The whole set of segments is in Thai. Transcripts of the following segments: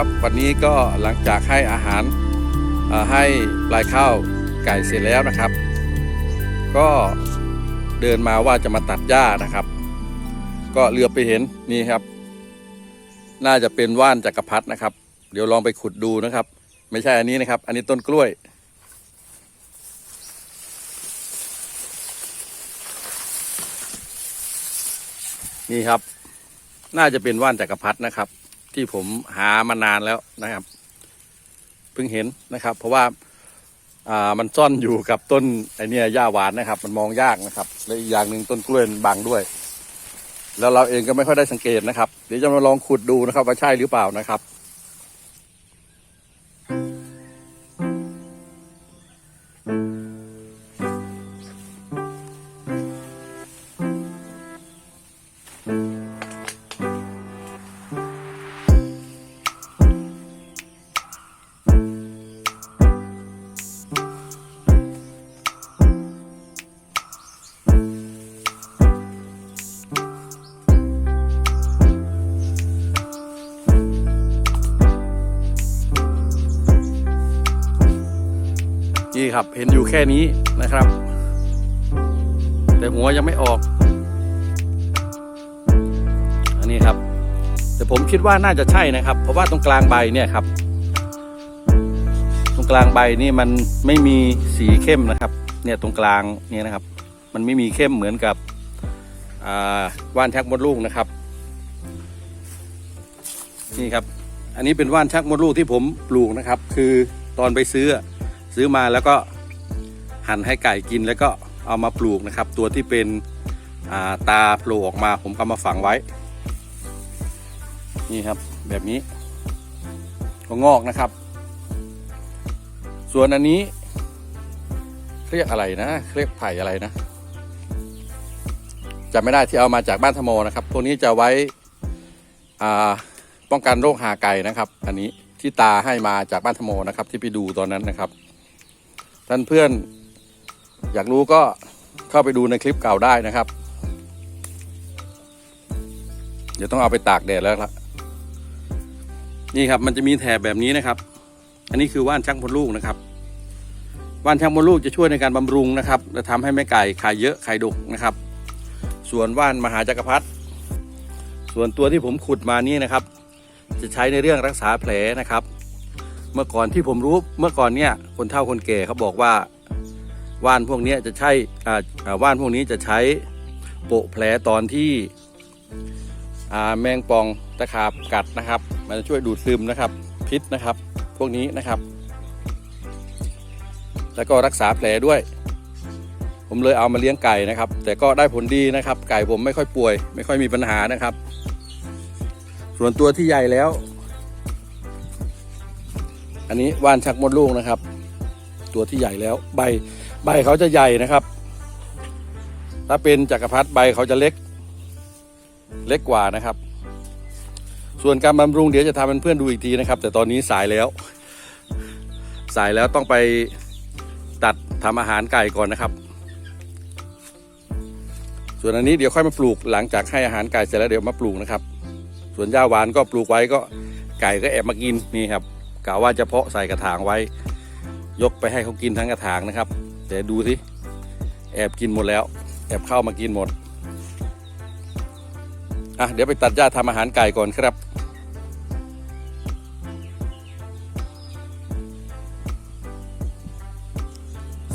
ครับ วันนี้ก็หลังจากให้อาหารให้ปลายข้าวไก่เสร็จแล้วนะครับ ก็เดินมาว่าจะมาตัดหญ้านะครับ ก็เรือไปเห็นนี่ครับ น่าจะเป็นว่านจักรพรรดินะครับ เดี๋ยวลองไปขุดดูนะครับ ไม่ใช่อันนี้นะครับ อันนี้ต้นกล้วยนี่ครับ น่าจะเป็นว่านจักรพรรดินะครับ ที่ผมหามานานแล้วนะครับ เพิ่งเห็นนะครับ เพราะว่าอ่ามันซ่อนอยู่กับต้นไอเนี่ยหญ้าหวานนะครับ มันมองยากนะครับ และอีกอย่างหนึ่งต้นกล้วยมันบังด้วย แล้วเราเองก็ไม่ค่อยได้สังเกตนะครับ เดี๋ยวจะมาลองขุดดูนะครับว่าใช่หรือเปล่านะครับ นี่ครับ เห็นอยู่แค่นี้นะครับ แต่หัวยังไม่ออก อันนี้ครับ แต่ผมคิดว่าน่าจะใช่นะครับ เพราะว่าตรงกลางใบเนี่ยครับ ตรงกลางใบนี่มันไม่มีสีเข้มนะครับ เนี่ยตรงกลางเนี่ยนะครับ มันไม่มีเข้มเหมือนกับว่านชักมดลูกนะครับ นี่ครับ อันนี้เป็นว่านชักมดลูกที่ผมปลูกนะครับ คือตอนไปซื้อ ซื้อมาแล้วก็หั่นให้ไก่กินแล้วก็เอามาปลูกนะครับ ตัวที่เป็นาตาโผล่ออกมาผมก็มาฝังไว้ นี่ครับแบบนี้ ก็งอกนะครับ ส่วนอันนี้เรียกอะไรนะเรียกไผ่อะไรนะจำไม่ได้ที่เอามาจากบ้านธโมนะครับ พวกนี้จะไว้ป้องกันโรคหาไก่นะครับ อันนี้ที่ตาให้มาจากบ้านธโมนะครับ ที่ไปดูตอนนั้นนะครับ ท่านเพื่อน อยากรู้ก็เข้าไปดูในคลิปเก่าได้นะครับ เดี๋ยวต้องเอาไปตากแดดแล้วครับนี่ครับมันจะมีแถบแบบนี้นะครับ อันนี้คือว่านชักมดลูกนะครับ ว่านชักมดลูกจะช่วยในการบำรุงนะครับและทำให้แม่ไก่ไข่เยอะไข่ดกนะครับ ส่วนว่านมหาจักรพรรดิส่วนตัวที่ผมขุดมานี่นะครับ จะใช้ในเรื่องรักษาแผลนะครับ เมื่อก่อนที่ผมรู้เมื่อก่อนเนี่ยคนเฒ่าคนแก่เขาบอกว่าว่านพวกนี้จะใช้อ่าว่านพวกนี้จะใช้โปะแผลตอนที่แมงปองตะขาบกัดนะครับ มันจะช่วยดูดซึมนะครับ พิษนะครับ พวกนี้นะครับ แล้วก็รักษาแผลด้วย ผมเลยเอามาเลี้ยงไก่นะครับ แต่ก็ได้ผลดีนะครับ ไก่ผมไม่ค่อยป่วย ไม่ค่อยมีปัญหานะครับ ส่วนตัวที่ใหญ่แล้ว อันนี้ว่านชักมดลูกนะครับ ตัวที่ใหญ่แล้วใบใบเขาจะใหญ่นะครับ ถ้าเป็นจักรพรรดิใบเขาจะเล็กเล็กกว่านะครับ ส่วนการบำรุงเดี๋ยวจะทำเป็นเพื่อนดูอีกทีนะครับ แต่ตอนนี้สายแล้ว สายแล้วต้องไปตัดทำอาหารไก่ก่อนนะครับ ส่วนอันนี้เดี๋ยวค่อยมาปลูกหลังจากให้อาหารไก่เสร็จแล้วเดี๋ยวมาปลูกนะครับ ส่วนหญ้าหวานก็ปลูกไว้ก็ไก่ก็แอบมากินนี่ครับ กะว่าจะเพาะใส่กระถางไว้ ยกไปให้เขากินทั้งกระถางนะครับ แต่ดูสิแอบกินหมดแล้ว แอบเข้ามากินหมดอะเดี๋ยวไปตัดหญ้าทำอาหารไก่ก่อนครับ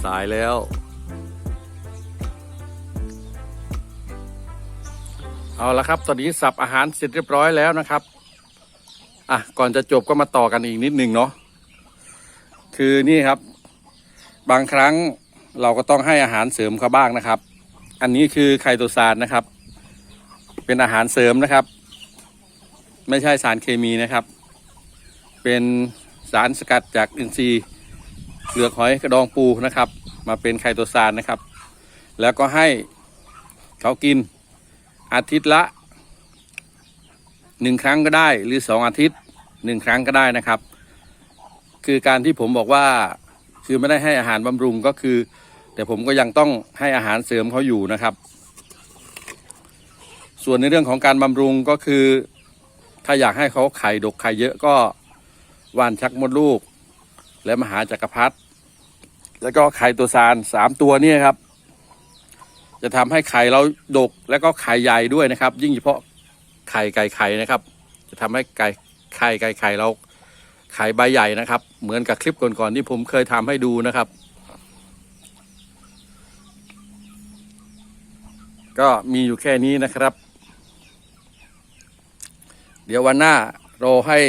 สายแล้ว เอาละครับ ตอนนี้สับอาหารเสร็จเรียบร้อยแล้วนะครับ อะก่อนจะจบก็มาต่อกันอีกนิดหนึ่งเนาะคือนี่ครับ บางครั้งเราก็ต้องให้อาหารเสริมเขาบ้างนะครับ อันนี้คือไคโตซานนะครับ เป็นอาหารเสริมนะครับ ไม่ใช่สารเคมีนะครับ เป็นสารสกัดจากอินทรีย์เปลือกหอยกระดองปูนะครับ มาเป็นไคโตซานนะครับ แล้วก็ให้เขากินอาทิตย์ละ หนึ่งครั้งก็ได้หรือสองอาทิตย์หนึ่งครั้งก็ได้นะครับ คือการที่ผมบอกว่าคือไม่ได้ให้อาหารบำรุงก็คือ แต่ผมก็ยังต้องให้อาหารเสริมเขาอยู่นะครับ ส่วนในเรื่องของการบำรุงก็คือ ถ้าอยากให้เขาไข่ดกไข่เยอะก็ว่านชักมดลูก และมหาจักรพรรดิแล้วก็ไข่ตัวซานสามตัวนี่ครับ จะทำให้ไข่เราดกแล้วก็ไข่ใหญ่ด้วยนะครับ ยิ่งเฉพาะ ไข่ไก่ไข่นะครับ จะทำให้ไก่ไข่ไก่ไข่เราไข่ใบใหญ่นะครับ เหมือนกับคลิปก่อนๆที่ผมเคยทำให้ดูนะครับ ก็มีอยู่แค่นี้นะครับ เดี๋ยววันหน้าเราให้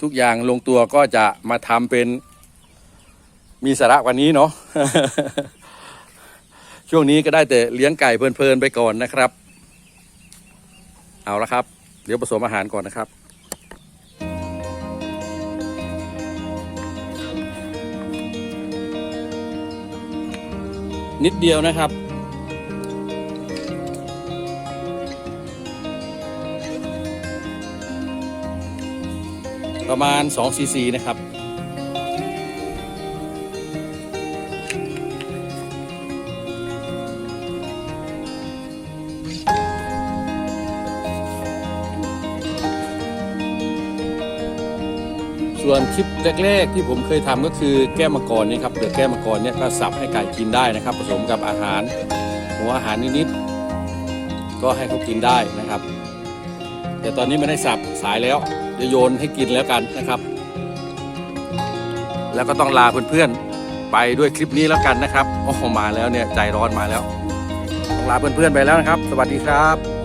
ทุกอย่างลงตัวก็จะมาทำเป็นมีสาระกวันนี้เนาะช่วงนี้ก็ได้แต่เลี้ยงไก่เพลินๆไปก่อนนะครับ เอาละครับ เดี๋ยวผสมอาหารก่อนนะครับ นิดเดียวนะครับ ประมาณ2ซีซีนะครับ ส่วนคลิปแรกๆที่ผมเคยทำก็คือแก้วมังกรนี่ครับเดือแก้วมังกรเนี่ยก็สับให้ไก่กินได้นะครับ ผสมกับอาหารหัวอาหารนิดๆก็ให้เขากินได้นะครับ แต่ตอนนี้ไม่ได้สับสายแล้วจะโยนให้กินแล้วกันนะครับ แล้วก็ต้องลาเพื่อนๆไปด้วยคลิปนี้แล้วกันนะครับโอ้มาแล้วเนี่ยใจร้อนมาแล้วต้องลาเพื่อนๆไปแล้วนะครับ สวัสดีครับ